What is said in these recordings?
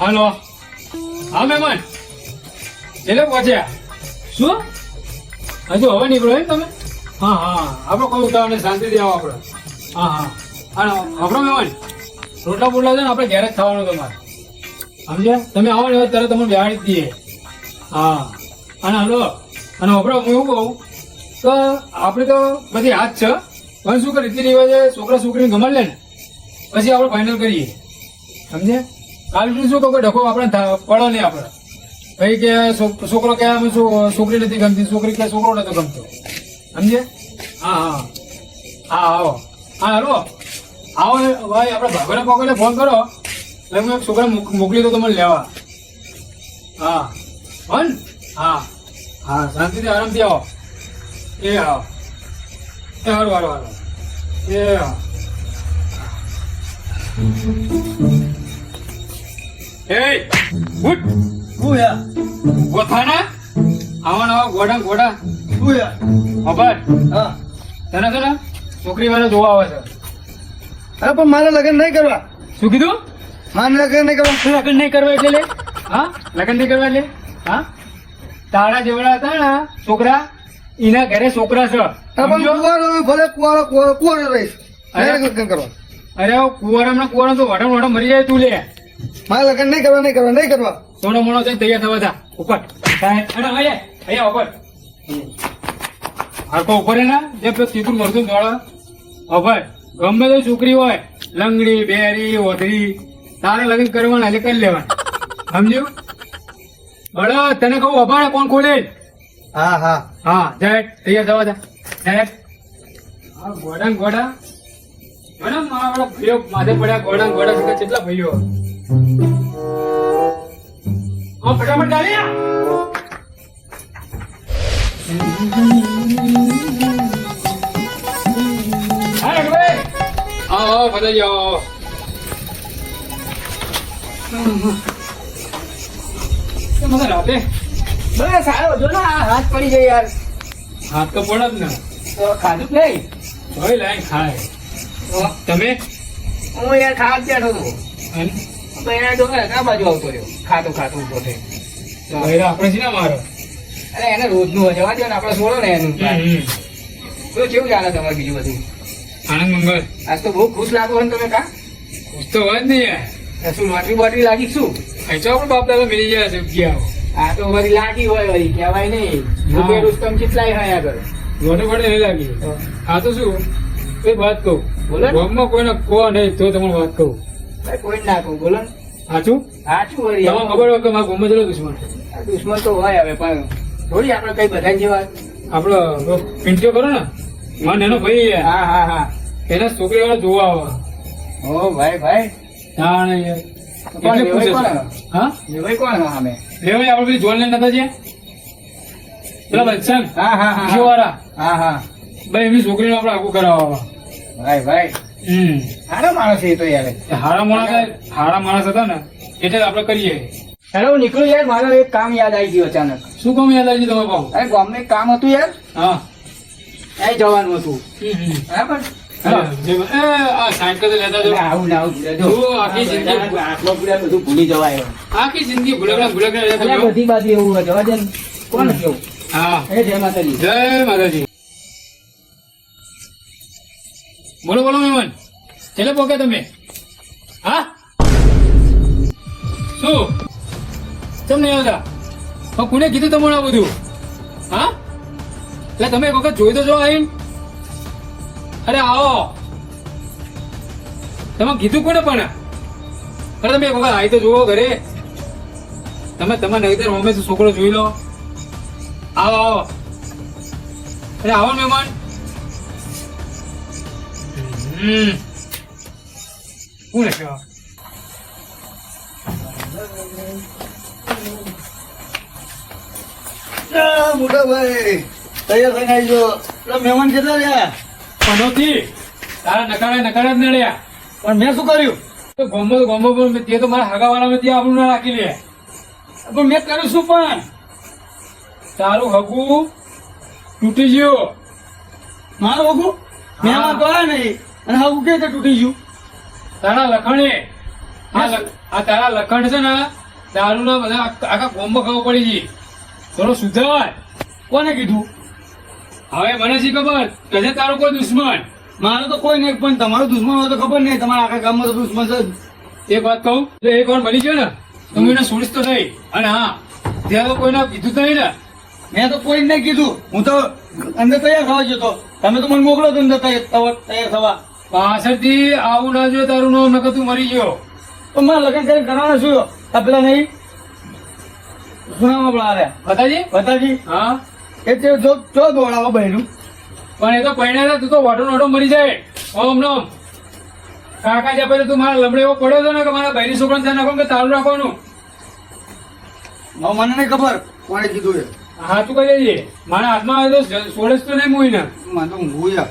હાલો. હા મહેમાન એટલે પહોંચ્યા શું? હજુ હવે નીકળો એમ તમે? હા હા. આપણે કોઈ ઉતાવળ શાંતિથી આવો આપણે. હા હા. અને આપણો મહેમાન રોટલા બોટલા છે ને આપણે ઘેર જ ખાવાનું તમારે. સમજ્યા? તમે આવો ને તરત તમને બેહાડી દઈએ. હા. અને હલો. અને આપણે હું એવું કહું તો આપણે તો બધી હાથ છે. પણ શું કરે રીતિ રિવાજે છોકરા છોકરીને ગમાડ લે ને. પછી આપણે ફાઇનલ કરીએ. સમજે કાલ ઉઠીને શું કહું ઢકો આપણે પડો નહીં આપણે. ભાઈ કે છોકરો કે છો- છોકરી નથી ગમતી, છોકરી કે છોકરો નથી ગમતો. સમજે? હા હા. હા, આવો. હા, હાલો. આવો ભાઈ, આપણે ભાગોને પગોને ફોન કરો. એટલે હું એક છોકરા મોકલી દો તમને લેવા. હા. હો ને હા. હા, શાંતિથી આરામથી આવો. એ આવો એ, હારું હારું હારું. એ, હા. એ ઉઠ. ઉયા ગોથાના આવા નવા ગોડા ગોડા ઉયા ખબર? હા. તને છે ને છોકરી વાળા જોવા આવે છે. અરે પણ મારે લગ્ન નહીં કરવા. શું કીધું? મારે લગ્ન નહીં કરવા. લગ્ન નહીં કરવા એટલે? લે હા? લગ્ન નહીં કરવા એટલે? હા? તારા જેવડા હતા ને છોકરા એના ઘરે છોકરા છે? ભલે કુંવારો કુંવારો કુંવારો રહીશ. અરે. કુવારમ ના તો વઢમ વઢમ મરી જાય તું લે. મારે લગ્ન નહીં કરવા નહીં કરવા નહીં કરવા. સોનો મોનો થઈને તૈયાર થવા હતા ઉપર. અહીંયા ઉપર. હરકો ઉપર હે ના? જે પેલું સીધું મળતું દોડા. અભય ગમે તો છોકરી હોય લંગડી બેરી ઓધરી તારે લગ્ન કરવાના એટલે કરી લેવાના. સમજ્યું? બળો તને કહું અભાણે કોણ ખોલે? હા હા. હા જાય તૈયાર થવા જા જાય ગોડા ગોડા. મેડમ મારા ભાઈઓ માથે પડ્યા ગોડા ગોડા. કેટલા ભાઈઓ? હા ફટાફટ ચાલી આ. હા રઘુભાઈ. આવો આવો ફટાફટ આવો? રાતે બસ સારો જો ને આ હાથ પડી જાય યાર. હાથ તો પડે જ ને. તો ખાધું નહીં? હોય લાઈન ખાય. તમે? હું યાર ખાવા જ બેઠો હતો જો આ બાજુ આવતો રહ્યો? ખાતું ખાતું ઊભો થઈ ભાઈ આપણે છે ને મારો અરે એને રોજનું જવા દો ને આપણે છોડો ને એનું. તો કેવું ચાલે તમારે બીજું બધું? આનંદ મંગળ. આજ તો બહુ ખુશ લાગો ને તમે કા? ખુશ તો હોય જ નહીં શું લોટરી બોટરી લાગી શું? અહીં પણ બાપ દાદા મિલી જાય છે આ તો વળી લાગી હોય વળી કહેવાય નહીં. રૂપિયા રૂસ્તમ કેટલાય હોય આગળ. લોટે પડે નહીં લાગી. આ તો શું? વાત કહું. બોલો ને. ગામમાં કોઈને કહો નહીં તો તમને વાત કહું. કોઈ નાખું બોલો સાચું સાચું વળી ખબર હોય કે મારા દુશ્મન? દુશ્મન તો હોય હવે પણ થોડી આપણે કઈ બધા જેવા આપણો પિંટ્યો કરો ને? મને એનો ભાઈ હા હા હા. એના છોકરી વાળા જોવા આવે. ઓ ભાઈ ભાઈ. કોણ એટલે લેવાય કોણ? હા? ભાઈ કોણ અમે? લેવાય આપણે પેલી જોન નતા છે પેલા બચ્ચન? હા હા હા હા. હા ભાઈ એમની છોકરીને આપણે આગું કરાવવા ભાઈ ભાઈ. હમ. સારો માણસ એ તો યાર. હારા માણસ હારા માણસ હતા ને એટલે આપણે કરીએ. હેલો હું નીકળું યાર મારે એક કામ યાદ આવી ગયું અચાનક. શું કામ યાદ આવી તમે ભાવ અરે ગામ એક કામ હતું યાર. હા. એ જવાનું હતું. બરાબર? બધું બાજુ એવું જવા દે કોણ કેવું હા. જય માતાજી. જય માતાજી. બોલો બોલો મહેમાન ચલે પોકે તમે. હા? શું? તમને આવતા? હા કોને કીધું તમને આ બધું? હા? એટલે તમે એક વખત જોઈ તો જો આવીને. અરે આવો. તમે કીધું કોને પણ? અરે તમે એક વખત આવી તો જુઓ ઘરે. તમે તમારે નહીતર હોમે છોકરો જોઈ લો. આવો આવો. અરે આવો મહેમાન. હમ. આ? આ મોટા ભાઈ તૈયાર થઈને આવી ગયો મહેમાન કેટલા રહ્યા પનોતી તારા નકારા નકારા જ નડ્યા પણ મેં શું કર્યું તો ગોમો તો ગોમો પણ તે તો મારા હગાવાળા ત્યાં આપણું ના રાખી લે પણ મેં કર્યું શું પણ તારું હગું તૂટી ગયો મારું હગું મેં આમાં ગયા નહીં અને હા કે તૂટી ગયું તારા લખણે. આ લ- આ તારા લખણ છે ને દારૂના બધા આખા ગોમમાં ખબર પડી ગઈ. થોડો સુધાર. કોને કીધું? હવે મને શી ખબર? કે છે તારો કોઈ દુશ્મન. મારો તો કોઈ નહીં પણ તમારો દુશ્મન હોય તો ખબર નહીં. તમારા આખા ગામમાં તો દુશ્મન છે એ એક વાત કહું તો એક વાર બની ગયો ને તો હું એને છોડીશ તો નહીં અને હા ત્યાં તો કોઈને કીધું તો નહીં ને. મેં તો કોઈ નહીં કીધું. હું તો અંદર તૈયાર થવા જતો તમે તો મને મોકલો તો અંદર તૈયાર થવા. પાછળથી આવું ના જો તારું નામ નકર તું મરી ગયો. તો મારે લગ્ન કરી કરવાના શું આ પેલા નહીં. સુનામાં બોલા આવ્યા બતાજી બતાજી હા? એ તે જો જો દોડાવો બહેનું પણ એ તો પૈણા તું તો વાટો નોટો મરી જાય. ઓમ નોમ. કાકા જ્યાં પહેલા તું મારા લમડે એવો પડ્યો હતો ને કે મારા બહેરી છોકરાને ધ્યાન રાખવાનું કે તારું રાખવાનું મને નહીં ખબર કોણે કીધું એ. હા તું કહી દેજે. મારા હાથમાં આવે તો છોડેસ તો નહીં મૂવી ને મને તો મૂવી યાર.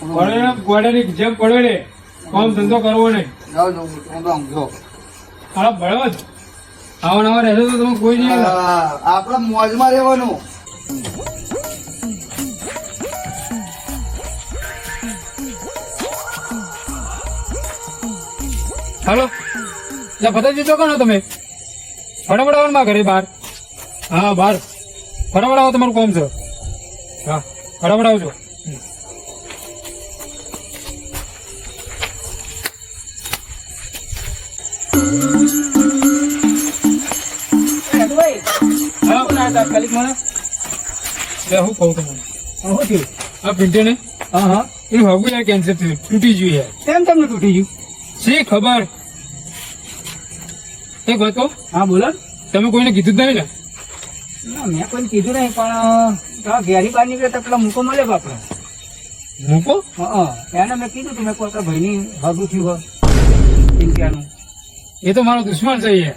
પડે ગોડાની જેમ પડે ને કોમ ધંધો કરવો નહીં. હું ભળવા જ આવા નવા રહેશો તો તમે કોઈ નહીં. આપણે મોજમાં રહેવાનું. હાલો. એટલે ફતાજી તો કોનો તમે? ફટાફટ મારા ઘરે બહાર. હા બહાર. ફટાફટ આવો તમારું કોમ છે. હા ફટાફટ આવજો. તાત્કાલિક મને હું કહું તમને. શું થયું. આ પિન્ટે ને હા હા. એનું હગું યાર કેન્સર થયું. તૂટી ગયું યાર. કેમ તમને તૂટી ગયું? શી ખબર? એક વાત કહું? હા બોલો. તમે કોઈને કીધું જ નહીં ને? ના મેં કોઈ કીધું નહીં પણ ઘેરી બહાર નીકળે તો પેલા મૂકો મળે બાપડે મૂકો? હા એને મેં કીધું તું મેં કોઈ ભાઈની હગું થયું હોય. એ તો મારો દુશ્મન છે યાર.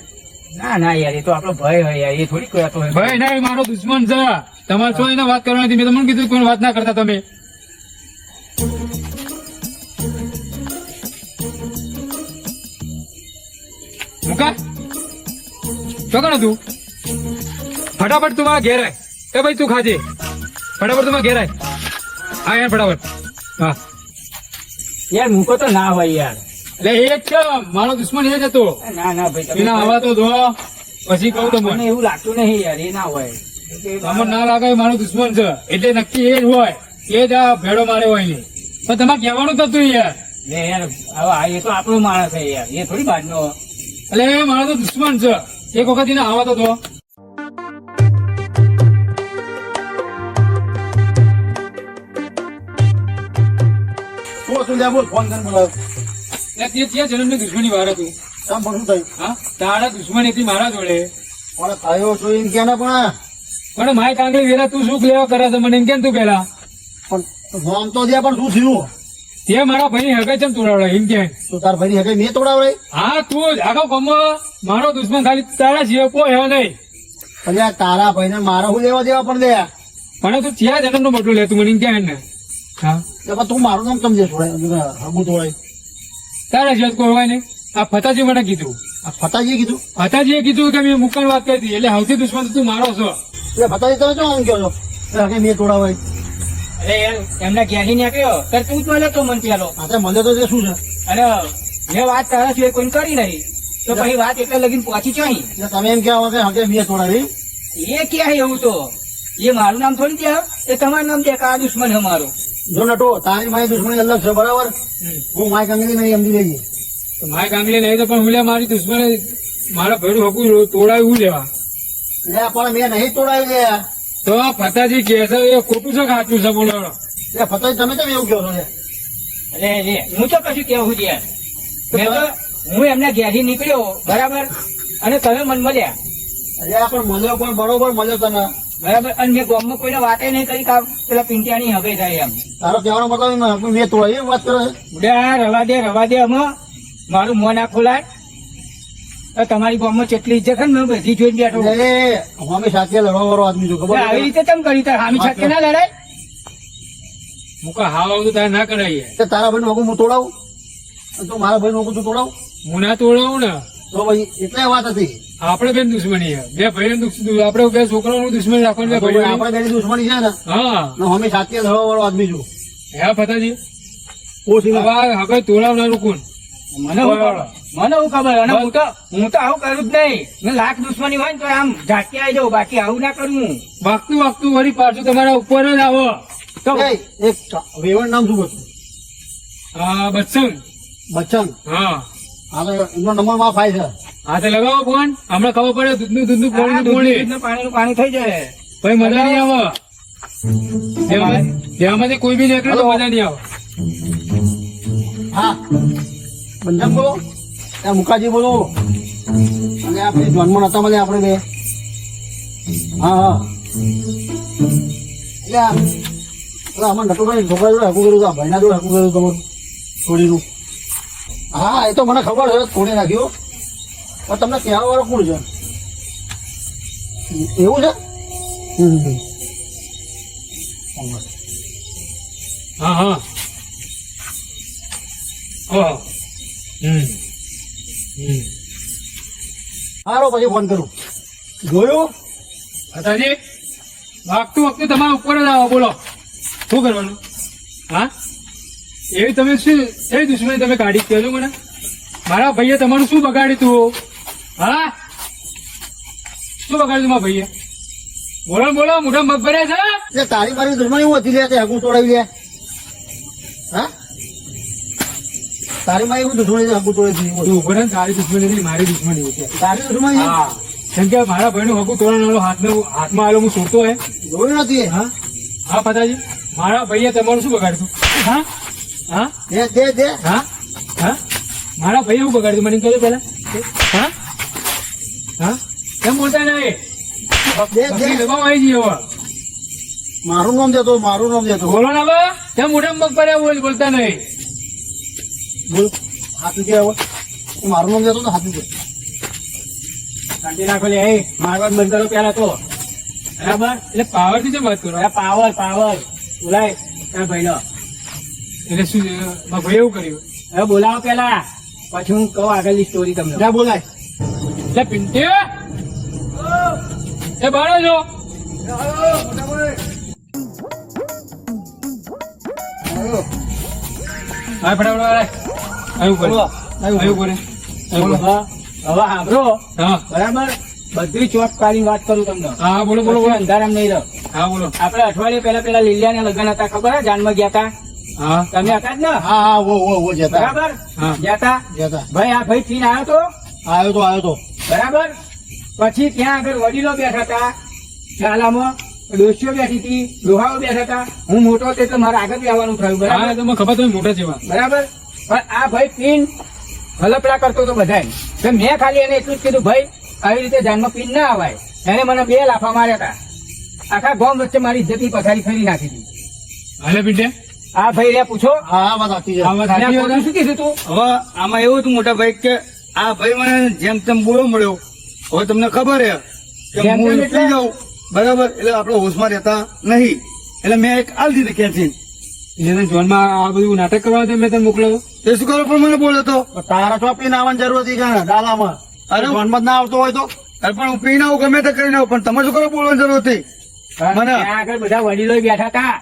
ના ના યાર એ તો આપણો ભય હોય યાર એ થોડી કહેતો હોય ભાઈ ના એ મારો દુશ્મન છે. તમારે શું એને વાત કરવાની હતી? મેં તમને કીધું કોઈ વાત ના કરતા તમે. મુકા. ચોકણ તું? ફટાફટ તું મારા ઘેર આય. એ ભાઈ તું ખાજે. ફટાફટ તું મારા ઘેર આય. હા યાર ફટાફટ. હા. યાર મૂકો તો ના હોય યાર. એટલે એ છે મારો દુશ્મન એ જ હતો. ના ના ભાઈ એના આવા તો દો પછી કહું મને તમને એવું લાગતું નહીં યાર એ ના હોય. તમને ના લાગે મારો દુશ્મન છે. એટલે નક્કી એ જ હોય. એ જ આ ભેડો માર્યો હોય ને પણ તમારે કહેવાનું થતું યાર. લે યાર હવે એ તો આપણો માણસ છે યાર એ થોડી બાજનો એટલે એ મારો તો દુશ્મન છે. એક વખત એને આવતો તો શું બોલ ફોન કર બોલાવ તે ત્યાં જન્મની દુશ્મની વાર હતું. કામ બધું થયું? હા? તારા દુશ્મની હતી મારા જોડે. પણ થયો છું એમ કે પણ. પણ માય કાંગલી વેરા તું શું લેવા કરે છે? મને એમ કેમ તું પેલા. પણ ફોન તો દે પણ શું થયું? તે મારા ભાઈ હગે છે તોડાવડે એમ કે. તો તાર ભાઈ હગે મેં તોડાવડે હા તું જ. આખો ગમો. મારો દુશ્મન ખાલી તારા જીવ કોઈ એવો નહીં. આ તારા ભાઈ ને મારા હું લેવા દેવા પણ દયા પણ તું ત્યાં જન્મનું બટલું લે તું મને કે ને. હા. તો પણ તું મારું નામ સમજે છોડે? હગું તોડાય. તારા જત કોઈ હોય નહીં આ ફતાજી મને કીધું. આ ફતાજીએ કીધું? ફતાજીએ કીધું કે મેં મુકાન વાત કરી હતી. એટલે સૌથી દુશ્મન તું મારો છો. એટલે ફતાજી તમે શું આમ કહો છો? એટલે મેં તોડાવાય અરે યાર એમને ઘેરી નીકળ્યો તો તું તો મળે તો મન ચાલો. આ મને તો શું છે? અને મેં વાત તારા સિવાય કોઈ કરી નહીં. તો પછી વાત એટલે લગીને પહોંચી ચાહી એટલે તમે એમ કહેવા કે હવે મેં તોડાવી એ ક્યાં એવું તો? એ મારું નામ થોડી ત્યાં એ તમારું નામ ત્યાં કા દુશ્મન છે મારું. જો નટો તારી મારી દુશ્મની અલગ છે બરાબર? હું મારી કાંગલી નહીં સમજી લઈએ તો માય કાંગલી નહીં તો પણ હું લે મારી દુશ્મન મારા ભેડું હકું તોડાયું હું લેવા? એટલે પણ મેં નહીં તોડાવી ગયા તો આ ફતાજી કે છે એ ખોટું છે સાચું છે બોલો. એટલે ફતાજી તમે કેમ એવું કહો છો? અરે હું તો કશું કેવું છે યાર. મેં તો હું એમને ઘેરથી નીકળ્યો બરાબર? અને તમે મન મળ્યા. અરે પણ મળ્યો પણ બરોબર મળ્યો તને. બરાબર? અને મેં ગામમાં કોઈને વાતે નહીં કરી કે પેલા પિંટિયાની હવે થાય એમ. તારો કહેવાનો મતલબ મેં તો એ વાત કરે છે? રવા દે રવા દે અમે. મારું મોં ના ખોલાય. તમારી ગામમાં કેટલી ઇજ્જત છે ને મેં બધી જોઈને બેઠો અમે સાથે લડવા વાળો આદમી છું ખબર આવી રીતે કેમ કરી તાર હામી સાથે ના લડાય? મુકા હા આવું તારે ના કરાય. તો તારા ભાઈ નોકું હું તોડાવું? તો મારા ભાઈ નોકું તું તોડાવું? હું ના તોડાવું ને. તો ભાઈ એટલે વાત હતી. આપણે બેન દુશ્મની બે ભાઈ આપણે બે છોકરાઓનું દુશ્મની રાખવાનું બે ભાઈ આપણે બેની દુશ્મની છે ને. હા. અમે સાચી લડવા વાળો આદમી છું. હે ફતાજી? હવે હવે કોણ? મને મને હું ખબર અને હું તો હું તો આવું કરું જ નહીં. લાખ દુશ્મની હોય ને તો આમ ઝાટકે આવી જાઉં બાકી આવું ના કરું. વાગતું વાગતું વળી પાછું તમારા ઉપર જ આવો. તો એક વેવણ નામ શું હા બચ્ચન. બચ્ચન. હા. એમનો નંબરમાં ફાય છે. હા તો લગાવો ફોન હમણાં ખબર પડે દૂધનું દૂધનું પાણીનું પાણી પાણીનું પાણી થઈ જાય. ભાઈ મજા નહીં આવે. જેમાંથી- કોઈ બી નીકળે તો મજા નહીં આવે. હા. બંધન બોલો. ત્યાં મુકાજી બોલો. અને આપણે જોનમાં નતા મળે આપણે બે. હા હા. એટલે આમાં નટુભાઈ છોકરા જોડે હકું કર્યું હતું, ભાઈના જોડે હકું કર્યું તમારું. છોડીનું હા એ તો મને ખબર છે તોડી નાખ્યું. પણ તમને કહેવા વાળો કોણ છે? એવું છે? હમ હમ. હા હા. હા. હમ. હમ. સારો પછી ફોન કરું. જોયું? હતાજી વાગતું વખતે તમારા ઉપર જ આવો બોલો. શું કરવાનું? હા? એવી તમે શું કઈ દુશ્મની તમે કાઢી કહેજો મને? મારા ભાઈએ તમારું શું બગાડ્યું તું હા? શું બગાડ્યું મારા ભાઈએ? બોલો બોલો મોઢા મગભરે છે? એટલે તારી મારી દુશ્મની હું હતી લે તે હકું તોડાવી લે હા? તારી મારી હું દુશ્મની હકું તોડાવી તું ઊભો ને, તારી દુશ્મની નહીં મારી દુશ્મની છે. તારી દુશ્મની હા. કેમ કે મારા ભાઈનું હકું તોડવાનો હાથમાં હાથમાં આવેલો હું છોડતો હે. જોયું નથી હા? હા પતાજી મારા ભાઈએ તમારું શું બગાડ્યું હા? હા? દે દે દે. હા? હા? મારા ભાઈ એવું બગાડ્યું? મને કહ્યું પેલા હા? હા? કેમ બોલતા નહીં દબાવ આવી મારું નામ દેતો મારું નામ દેતો બોલો ને હવે કેમ મોઢા મગ પડ્યા બોલ બોલતા નહીં. બોલ. હાથું કે હવે. મારું નામ દેતો તો હાથું દે. શાંતિ રાખો લે બંધ કરો પેલા તો. બરાબર? એટલે પાવરથી વાત કરો? Power power. બોલાય ભાઈ ભાઈનો. એટલે શું? મારા એવું કર્યું. હવે બોલાવો પેલા. પછી હું કહું આગળની સ્ટોરી તમને. ના બોલાય. એટલે પિંટી એ બાળો છો હા ફટાફટ. આવ્યું બોલો. આવ્યું કરે. હવે સાંભળો. હા. બરાબર? બધી ચોટ પાડી વાત કરું તમને. હા બોલો બોલો અંધારામ નહીં રહો. હા બોલો. આપડે અઠવાડિયે પહેલા પેલા લીલિયાના લગ્ન હતા ખબર જાનમાં ગયા હતા? હા. તમે હતા જ ને? હા હા વો વો વો જતા. બરાબર? હતા જતા? ભાઈ આ ભાઈ ચીન આવ્યો તો? આવ્યો તો આવ્યો તો. બરાબર? પછી ત્યાં આગળ વડીલો બેઠા હતા શાલામાં ડોશીઓ બેઠી હતી ડોહાઓ બેઠા હતા. હું મોટો હતો એટલે મારે આગળ આવવાનું થયું હા બરાબર તમે ખબર તમે મોટા જેવા. બરાબર? પણ આ ભાઈ પીન હલપડા કરતો હતો બધાય. તો મેં ખાલી એને એટલું જ કીધું ભાઈ આવી રીતે જાનમાં પીન ના અવાય એને મને બે લાફા માર્યા હતા. આખા ગામ વચ્ચે મારી ઇજ્જતની પથારી ફેરી નાખી દીધી. હાલે પીંટે આ ભાઈ રે પૂછો. હા હા વાત સાચી છે. આ વાત મેં સાચી ખોટું વાત શું કીધું તું? હવે આમાં એવું હતું મોટા ભાઈ કે આ ભાઈ મને જેમ તેમ બોલો મળ્યો. હવે તમને ખબર હે કે હું નીકળી જાઉં. બરાબર? એટલે આપણે હોશમાં રહેતા નહીં. એટલે મેં એક આલ દીધી ખેંચી એને જોનમાં આ બધું નાટક કરવા માટે મેં તને મોકલ્યો. તે શું કરો? પણ મને બોલ્યો તો. તારા તો પીને આવવાની જરૂર હતી કે ડાલામાં અરે જોનમાં ના આવતો હોય તો? અરે પણ હું પીને આવું ગમે તે કરીને આવું. પણ તમે શું કરો બોલવાની જરૂર હતી? મને આગળ બધા વડીલો બેઠા હતા.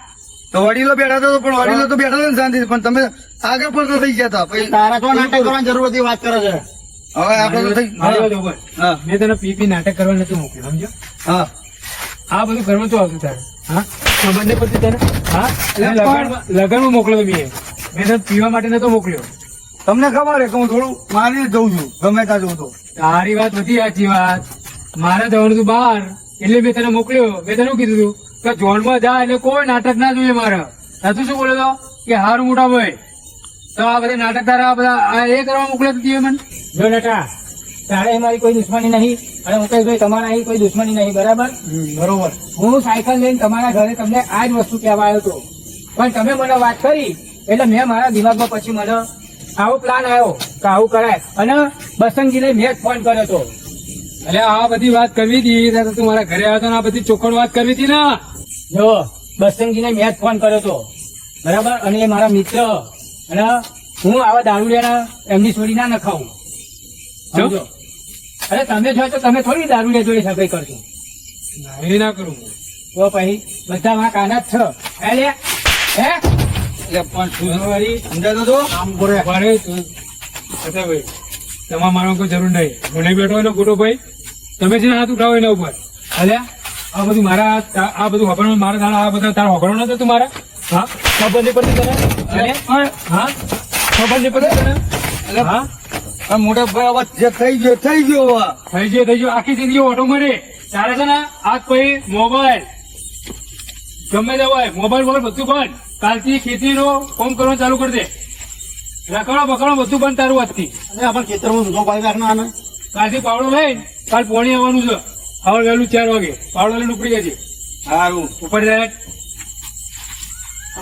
તો વડીલો બેઠા હતા પણ વડીલો તો બેઠા હતા ને શાંતિ પણ તમે આગળ પણ તો થઈ ગયા હતા. તારા તો નાટક કરવાની જરૂર હતી વાત કરે છે. હવે આપણે તો થઈ. હા. મેં તને પી પી નાટક કરવા નથી મૂક્યું સમજો હા. આ બધું ઘરમાં તો આવતું તારે. હા? નહીં પડતી તને? હા? લગનમાં મોકલ્યો મેં. મેં તને પીવા માટે નતો મોકલ્યો. તમને ખબર છે કે હું થોડું મારી જઉં છું ગમે ત્યાં જઉં તો. તારી વાત બધી સાચી વાત. મારે જવાનું તું બહાર. એટલે મેં તને મોકલ્યો. મેં તને કીધું તું? કે જોનમાં જા એટલે કોઈ નાટક ના જોઈએ મારે. તું શું બોલે તો? કે હારું મોટા ભાઈ. તો આ બધા નાટક તારા આ બધા આ એ કરવા મોકલે દીધી મને. જો નટા તારે મારી કોઈ દુશ્મની નહીં અને મુકેશભાઈ તમારા અહીં કોઈ દુશ્મની નહીં. બરાબર? બરોબર. હું સાયકલ લઈને તમારા ઘરે તમને આ જ વસ્તુ કહેવા આવ્યો હતો. પણ તમે મને વાત કરી એટલે મેં મારા દિમાગમાં પછી મને આવો પ્લાન આવ્યો કે આવું કરાય. અને બસંગજીને મેં જ ફોન કર્યો હતો. એટલે આ બધી વાત કરવી હતી તું મારા ઘરે આવ્યો તો આ બધી ચોખ્ખડ વાત કરવી હતી ને. જો બસંતજીને મેં જ ફોન કર્યો હતો. બરાબર? અને એ મારા મિત્ર. અને હું આવા દારૂડિયાના એમની છોડી ના નખાવું. જો. સમજો? અરે તમે છો તો તમે થોડી દારૂડિયા જોડે સગાઈ કરશો એ ના કરું તો પછી બધા માં કાના જ છો. હે લે? હે? એટલે પણ વળી સમજાતો તો? આમ મારે અચ્છા ભાઈ તમારા મારો કોઈ જરૂર નહીં. મને બેઠો હોય ને ખોટો ભાઈ. તમે છે ને હાથ ઉઠાવો એના ઉપર. અલ્યા આ બધું મારા આ બધું વગરનું મારા તારા આ બધા તારા વગરનું નતું તું મારા? હા? ખબર નહીં પડતી તને હા? ખબર નહીં પડતી તને હા? મોટા ભાઈ અવાજ જે થઈ ગયો થઈ ગયો થઈ ગયો થઈ ગયો. આખી જિંદગી ઓટો મળે તારે છે ને આજ પછી મોબાઈલ. ગમે તે હોય મોબાઈલ વગર બધું બંધ. કાલથી ખેતીનો કોમ કરવાનું ચાલુ કરી દે. રખડો બકડો બધું બંધ તારું આજથી. આપણે ખેતરમાં દૂધો પાડી રાખના. કાલથી પાવડો લઈને કાલ પોણી આવવાનું છે. હવે વહેલું ચાર વાગે. પાવડો લઈને ઉપડી જાય સારું. ઉપર જાય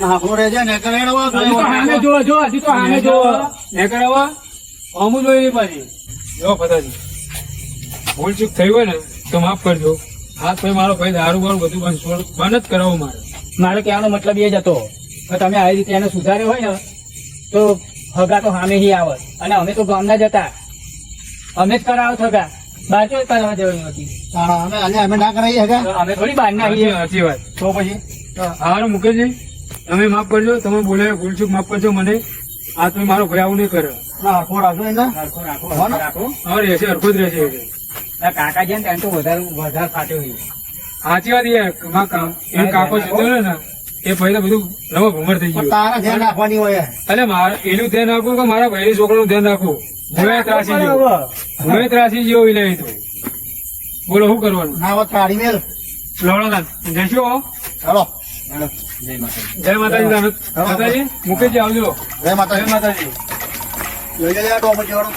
હાફો રહેજે ને હજી તો. જો તો કરાવવા અમુ જોઈ નહીં પાછી. જો પતાજી ભૂલ ચૂક થઈ હોય ને તો માફ કરજો. હા ભાઈ મારો ભાઈ દારૂ બારૂ બધું બંધ છોડ- બંધ જ કરાવો મારે. મારો કહેવાનો મતલબ એ જ હતો કે તમે આવી રીતે એને સુધાર્યો હોય ને તો હગા તો સામે હી આવત અને અમે તો ગામના જ હતા. અમે જ કરાવો હગા. ક્યાં કરાવવા હતી. અમે અને અમે ના કરાવીએ હગા? અમે થોડી બહાર ના આવીએ. સાચી વાત. તો પછી? હારું મુકેશજી તમે માફ કરજો તમે બોલે ભૂલ માફ કરજો મને. આ તમે મારો ભાઈ આવું નહીં કર્યો ના એને રાખો રાખો હો રાખો. હવે રહેશે હરખો જ રહેશે કાકા જેમ ને તેને તો વધારે વધારે ફાટ્યો સાચી વાત યાર મા કામ. એ કાકો જતો ને. એ ભાઈ બધું નવો ભૂમર થઈ ગયું. તારા ધ્યાન રાખવાની હોય અને એનું ધ્યાન રાખવું કે મારા ભાઈ છોકરાનું ધ્યાન રાખવું હું ત્રાસી ગયો. હું ત્રાસી ગયો વિલાય તો. બોલો શું કરવાનું? ના વાત કાઢી મેલ. લવડાના જશો ચલો ચાલો. જય માતાજી. જય માતાજી માતાજી મુકેશજી આવજો. જય જય માતા માતાજી. લઈ જાય આ ટોપર જેવાળો